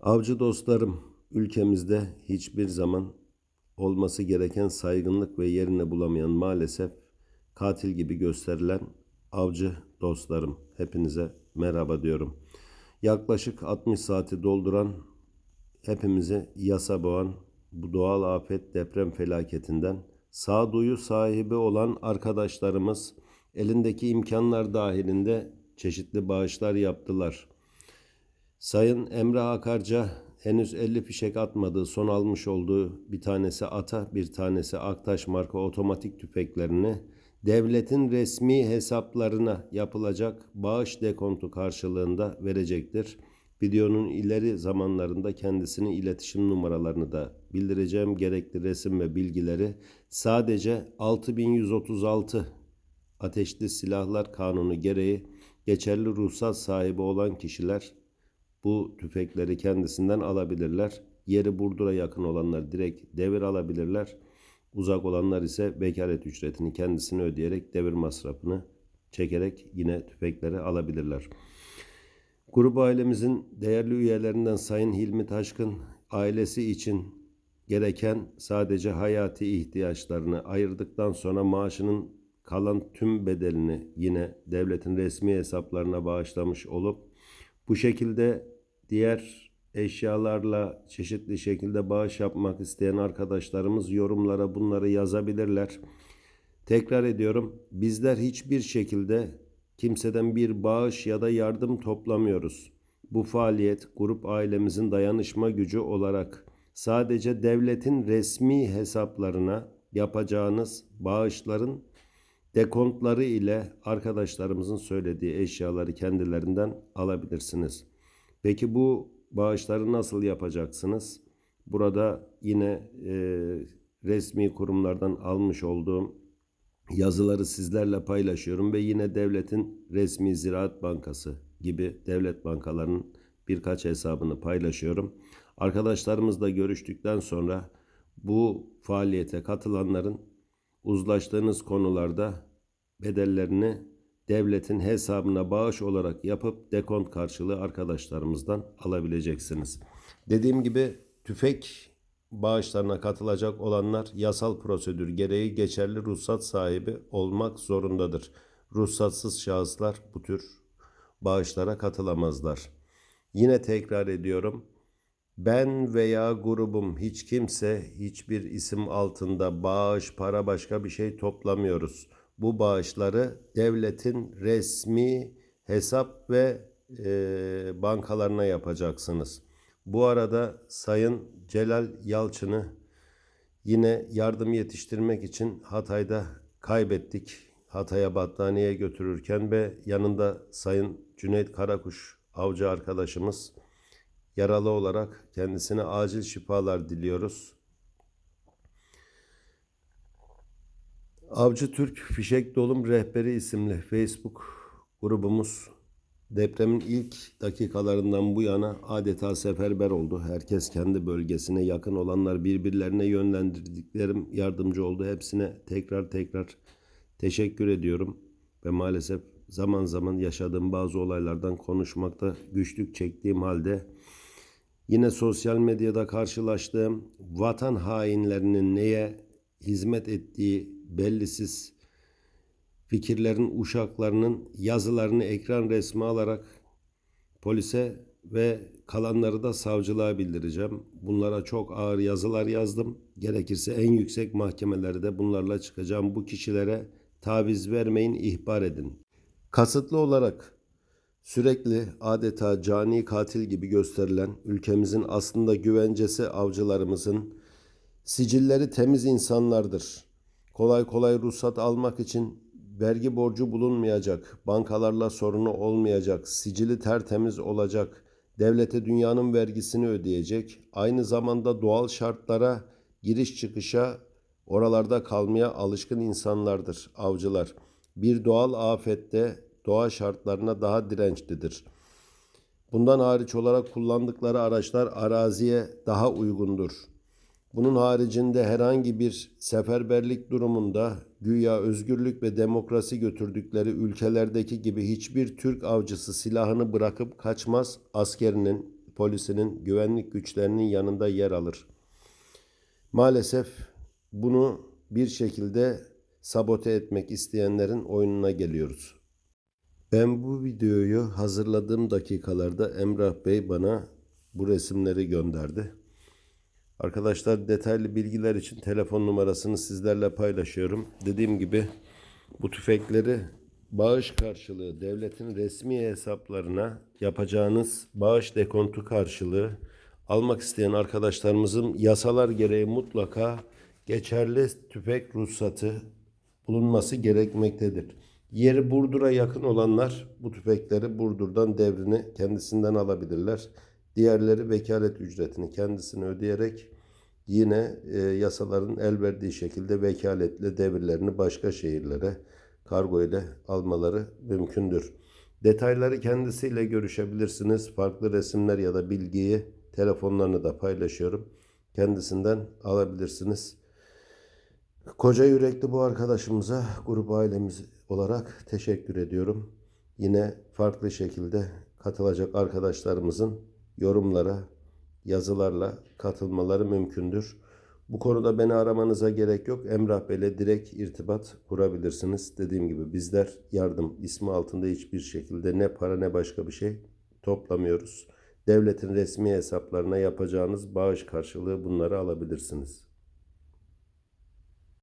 Avcı dostlarım, ülkemizde hiçbir zaman olması gereken saygınlık ve yerini bulamayan maalesef katil gibi gösterilen avcı dostlarım. Hepinize merhaba diyorum. Yaklaşık 60 saati dolduran, hepimizi yasa boğan bu doğal afet deprem felaketinden sağduyu sahibi olan arkadaşlarımız elindeki imkanlar dahilinde çeşitli bağışlar yaptılar. Sayın Emre Akarca henüz 50 fişek atmadığı, son almış olduğu bir tanesi ata, bir tanesi Aktaş marka otomatik tüfeklerini devletin resmi hesaplarına yapılacak bağış dekontu karşılığında verecektir. Videonun ileri zamanlarında kendisinin iletişim numaralarını da bildireceğim. Gerekli resim ve bilgileri sadece 6136 Ateşli Silahlar Kanunu gereği geçerli ruhsat sahibi olan kişiler bu tüfekleri kendisinden alabilirler. Yeri Burdur'a yakın olanlar direkt devir alabilirler. Uzak olanlar ise bekaret ücretini kendisine ödeyerek devir masrafını çekerek yine tüfekleri alabilirler. Grup ailemizin değerli üyelerinden Sayın Hilmi Taşkın ailesi için gereken sadece hayati ihtiyaçlarını ayırdıktan sonra maaşının kalan tüm bedelini yine devletin resmi hesaplarına bağışlamış olup bu şekilde diğer eşyalarla çeşitli şekilde bağış yapmak isteyen arkadaşlarımız yorumlara bunları yazabilirler. Tekrar ediyorum bizler hiçbir şekilde kimseden bir bağış ya da yardım toplamıyoruz. Bu faaliyet grup ailemizin dayanışma gücü olarak sadece devletin resmi hesaplarına yapacağınız bağışların dekontları ile arkadaşlarımızın söylediği eşyaları kendilerinden alabilirsiniz. Peki bu bağışları nasıl yapacaksınız? Burada yine e, resmi kurumlardan almış olduğum yazıları sizlerle paylaşıyorum ve yine devletin resmi Ziraat Bankası gibi devlet bankalarının birkaç hesabını paylaşıyorum. Arkadaşlarımızla görüştükten sonra bu faaliyete katılanların uzlaştığınız konularda bedellerini devletin hesabına bağış olarak yapıp dekont karşılığı arkadaşlarımızdan alabileceksiniz. Dediğim gibi tüfek bağışlarına katılacak olanlar yasal prosedür gereği geçerli ruhsat sahibi olmak zorundadır. Ruhsatsız şahıslar bu tür bağışlara katılamazlar. Yine tekrar ediyorum. Ben veya grubum hiç kimse hiçbir isim altında bağış, para başka bir şey toplamıyoruz. Bu bağışları devletin resmi hesap ve e, bankalarına yapacaksınız. Bu arada Sayın Celal Yalçın'ı yine yardım yetiştirmek için Hatay'da kaybettik. Hatay'a battaniye götürürken ve yanında Sayın Cüneyt Karakuş avcı arkadaşımız yaralı olarak kendisine acil şifalar diliyoruz. Avcı Türk Fişek Dolum Rehberi isimli Facebook grubumuz depremin ilk dakikalarından bu yana adeta seferber oldu. Herkes kendi bölgesine yakın olanlar birbirlerine yönlendirdiklerim yardımcı oldu. Hepsine tekrar tekrar teşekkür ediyorum ve maalesef zaman zaman yaşadığım bazı olaylardan konuşmakta güçlük çektiğim halde Yine sosyal medyada karşılaştığım vatan hainlerinin neye hizmet ettiği bellisiz fikirlerin uşaklarının yazılarını ekran resmi alarak polise ve kalanları da savcılığa bildireceğim. Bunlara çok ağır yazılar yazdım. Gerekirse en yüksek mahkemelerde de bunlarla çıkacağım. Bu kişilere taviz vermeyin, ihbar edin. Kasıtlı olarak Sürekli adeta cani katil gibi gösterilen ülkemizin aslında güvencesi avcılarımızın sicilleri temiz insanlardır. Kolay kolay ruhsat almak için vergi borcu bulunmayacak, bankalarla sorunu olmayacak, sicili tertemiz olacak, devlete dünyanın vergisini ödeyecek, aynı zamanda doğal şartlara giriş çıkışa oralarda kalmaya alışkın insanlardır avcılar. Bir doğal afette doğa şartlarına daha dirençlidir. Bundan hariç olarak kullandıkları araçlar araziye daha uygundur. Bunun haricinde herhangi bir seferberlik durumunda güya özgürlük ve demokrasi götürdükleri ülkelerdeki gibi hiçbir Türk avcısı silahını bırakıp kaçmaz, askerinin, polisinin, güvenlik güçlerinin yanında yer alır. Maalesef bunu bir şekilde sabote etmek isteyenlerin oyununa geliyoruz. Ben bu videoyu hazırladığım dakikalarda Emrah Bey bana bu resimleri gönderdi. Arkadaşlar detaylı bilgiler için telefon numarasını sizlerle paylaşıyorum. Dediğim gibi bu tüfekleri bağış karşılığı devletin resmi hesaplarına yapacağınız bağış dekontu karşılığı almak isteyen arkadaşlarımızın yasalar gereği mutlaka geçerli tüfek ruhsatı bulunması gerekmektedir. Yeri Burdur'a yakın olanlar bu tüfekleri Burdur'dan devrini kendisinden alabilirler. Diğerleri vekalet ücretini kendisine ödeyerek yine e, yasaların el verdiği şekilde vekaletle devirlerini başka şehirlere kargo ile almaları mümkündür. Detayları kendisiyle görüşebilirsiniz. Farklı resimler ya da bilgiyi telefonlarını da paylaşıyorum. Kendisinden alabilirsiniz. Koca yürekli bu arkadaşımıza grup ailemiz olarak teşekkür ediyorum. Yine farklı şekilde katılacak arkadaşlarımızın yorumlara, yazılarla katılmaları mümkündür. Bu konuda beni aramanıza gerek yok. Emrah Bey'le direkt irtibat kurabilirsiniz. Dediğim gibi bizler yardım ismi altında hiçbir şekilde ne para ne başka bir şey toplamıyoruz. Devletin resmi hesaplarına yapacağınız bağış karşılığı bunları alabilirsiniz.